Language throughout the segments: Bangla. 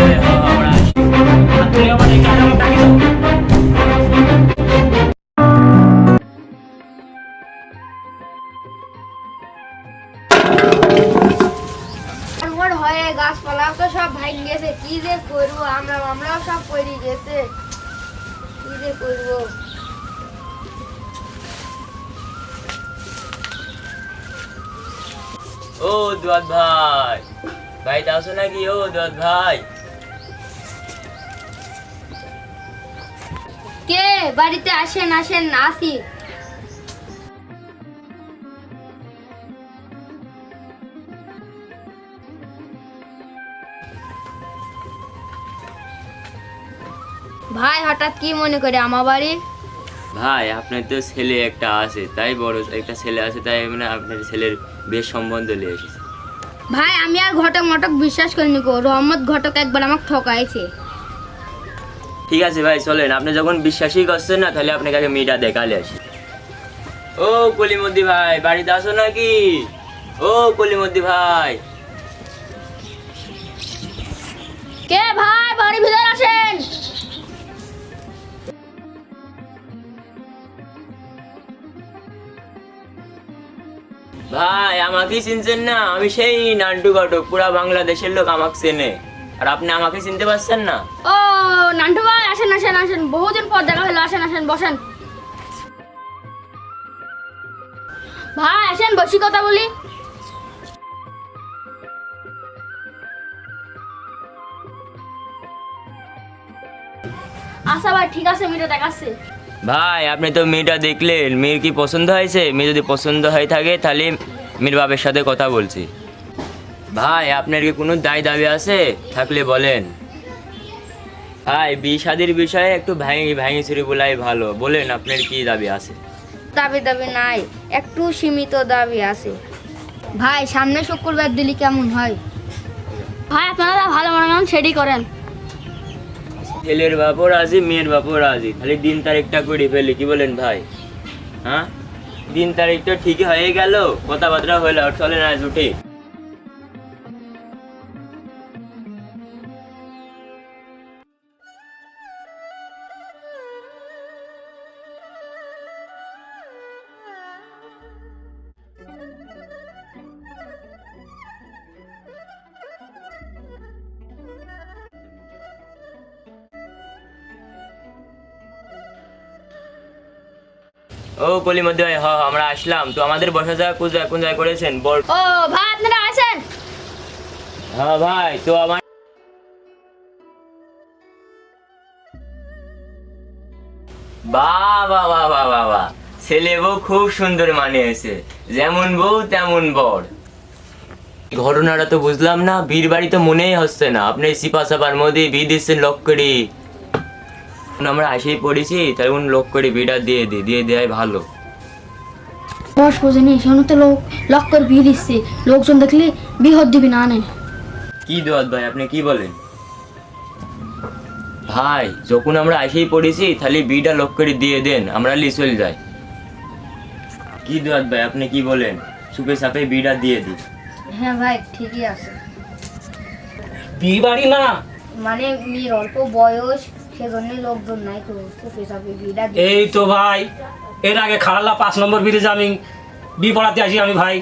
ভাই আমরা আসি আর তুমি আবার এই কাজে আমাকে ডাকিছো আমার হয়ে গাছপালা তো সব ভাঙ গেছে কি যে করব আমরা আমরাও সব পড়ে গেছে কি যে করব ও দুয়াদ ভাই। ভাই আছো নাকি ও দুয়াদ ভাই। কে? বাড়িতে আসেন আসেন আসি। ভাই হঠাৎ কি মনে করে আমার বাড়ি? ভাই আপনার তো ছেলে একটা আছে তাই বড় একটা ছেলে আছে তাই মানে আপনার ছেলের বেশ সম্বন্ধ নিয়ে এসেছে। ভাই আমি আর ঘটক মটক বিশ্বাস করিনি গো। রহমত ঘটক একবার আমাকে ঠকাইছে। ঠিক আছে ভাই চলেন। আপনি যখন বিশ্বাসই করছেন না তাহলে আপনাকে আগে মেয়েটা দেখালে আসি। ও কলিমদ্দি ভাই বাড়িতে আসো নাকি? ও কলিমদ্দি ভাই। কে ভাই বাড়ি ভিতরে আসেন? ভাই, আমাকে চিনছেন না। আমি সেই নান্টু ঘটক, পুরা বাংলাদেশের লোক আমাকে চেনে। আর আপনি আমাকে চিনতে পারছেন না? ও, নান্টু ভাই, আসেন আসেন আসেন। বহুদিন পর দেখা হলো, আসেন আসেন, বসেন। ভাই, আসেন, বসি কথা বলি। আচ্ছা ভাই, ঠিক আছে মিটা দেখাচ্ছে। ভাই আপনি তো মেয়েটা দেখলেন। মেয়ের কি পছন্দ হয়েছে? মেয়ে যদি পছন্দ হয়ে থাকে তাহলে মেয়ের বাপের সাথে কথা বলছি। ভাই আপনার কি কোনো দায় দাবি আছে? থাকলে বলেন। ভাই বিয়ে শাদির বিষয়ে একটু ভাঙি ভাঙি চুরি বলাই ভালো। বলেন আপনার কি দাবি আছে? দাবি দাবি নাই। একটু সীমিত দাবি আছে। ভাই সামনে শুক্রবার দিলি কেমন হয়? ভাই আপনারা ভালো মনে করেন সেটি করেন। ছেলের বাপও রাজি, মেয়ের বাপও রাজি। খালি দিন তারিখটা করে ফেলি, কি বলেন ভাই? হ্যাঁ? দিন তারিখটা ঠিকই হয়ে গেল, কথাবার্তা হলো চলে না উঠে। ও কলি মধ্যে ভাই হ আমরা আসলাম। তো আমাদের বসা জায়গা কোন জায়গা কোন জায়গায় করেছেন? বল। ও ভাই আপনারা আসেন। হ্যাঁ ভাই তো আমার বাহ বাহ বাহ ছেলে বউ খুব সুন্দর মানিয়েছে। যেমন বউ তেমন বর। ঘটনাটা তো বুঝলাম না বীর বাড়ি তো মনেই হচ্ছে না। আপনি সিপা সাপার মধ্যে বিয়ে দিচ্ছেন লক করে। এখন আমরা আসেই পড়েছি তাই উনি লক করে বিটা দিয়ে দিই দিয়ে দেয় ভালো। বস বোঝেনি সেখানে তো লোক লক করে বিয়ে দিচ্ছে। লোকজন দেখলে বিহত দিবি না নে কি দোয়াত ভাই আপনি কি বলেন? ভাই যখন আমরা আসেই পড়েছি তাহলে বিটা লক করে দিয়ে দেন আমরা লিচল যাই। কি দোয়াত ভাই আপনি কি বলেন? সুপে সাপে বিটা দিয়ে দিই হ্যাঁ ভাই ঠিকই আছে। বিয়ে বাড়ি না? মানে মেয়ের অল্প বয়স এই তো ভাই এর আগে খারালা পাঁচ নম্বর ব্রিজে আমি বিয়ে পড়াতে আসি আমি ভাই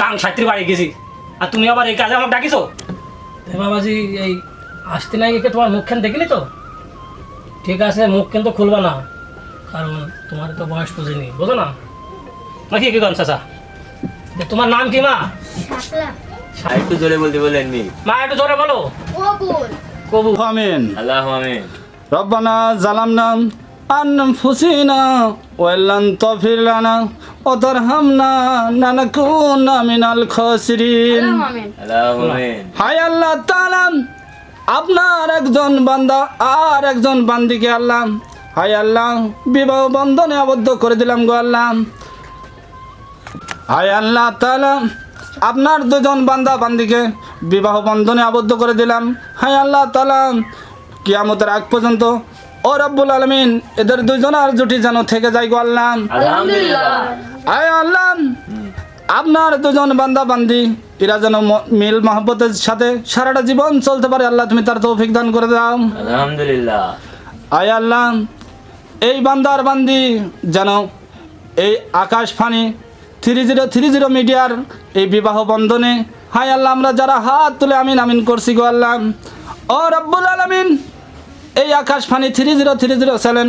গাং ছাত্রী বাড়ি গেছি। আর তুমি আবার এই কাজে আমাকে ডাকিছো? বাবাজি এই আসতে নাই একে তোমার মুখখান দেখিনি তো? ঠিক আছে মুখ কিন্তু খুলবা না কারণ তোমার তো বয়স বুঝিনি বোঝো না? নাকি কি করেন চাচা? যে তোমার নাম কি মা। একটু জোরে বলতে বলেননি মা একটু জোরে বলো। বল কবু আমিন। আল্লাহ আমিন। রব্বানা জালামনা আনফুসিনা ওয়াল্লান তফির লানা ওয়াতারহামনা নানাকুনা মিনাল খসরিন। হায় আল্লাহ তালাম আপনার একজন বান্দা আর একজন বান্দিকে আল্লাহ হায় আল্লাহ বিবাহ বন্ধনে আবদ্ধ করে দিলাম গো আল্লাহ। হায় আল্লাহ তালাম আপনার দুজন বান্দা বান্দিকে বিবাহ বন্ধনে আবদ্ধ করে দিলাম। হায় আল্লাহ তালাম কিয়ামতের আগ পর্যন্ত ও রব্বুল আলমিন এদের দুজনের জুটি যেন থেকে যায় গো আল্লাহ। আয় আল্লাহ। আপনার দুজন বান্দা বান্দি এরা যেন মিল মহব্বতের সাথে সারাটা জীবন চলতে পারে আল্লাহ তুমি তার তৌফিক দান করে দাও। আলহামদুলিল্লাহ। আয় আল্লাহ। এই বান্দার বান্দি যেন এই আকাশ ফানি থ্রি জিরো থ্রি জিরো মিডিয়ার এই বিবাহ বন্ধনে হায় আল্লাহ আমরা যারা হাত তুলে আমিন আমিন করছি গো আল্লাহ। ও রব্বুল আলমিন এই আকাশ funny three zero three zero seven.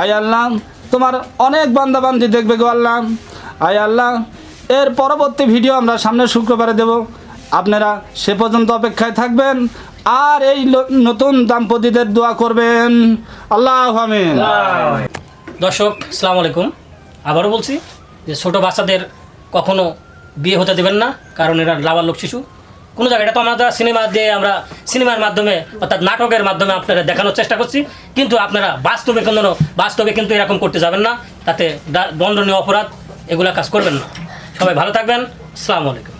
আয় আল্লাহ, তোমার অনেক বান্দা বান্দি দেখবে গো আল্লাহ। আয় আল্লাহ, এর পরবর্তী ভিডিও আমরা সামনের শুক্রবারে দেব। আপনারা সে পর্যন্ত অপেক্ষায় থাকবেন। আর এই নতুন দাম্পতিদের দোয়া করবেন। আল্লাহ আমিন। দর্শক, সালাম আলাইকুম। আবারও বলছি যে ছোট বাচ্চাদের কখনো বিয়ে হতে দেবেন না, কারণ এরা লাবালক শিশু। কোনো জায়গায়। এটা তো আমরা সিনেমা দিয়ে আমরা সিনেমার মাধ্যমে, অর্থাৎ নাটকের মাধ্যমে আপনারা দেখানোর চেষ্টা করছি। কিন্তু আপনারা বাস্তবে কোনো বাস্তবে কিন্তু এরকম করতে যাবেন না। তাতে দণ্ডনীয় অপরাধ, এগুলা কাজ করবেন না। সবাই ভালো থাকবেন। আসসালামু আলাইকুম।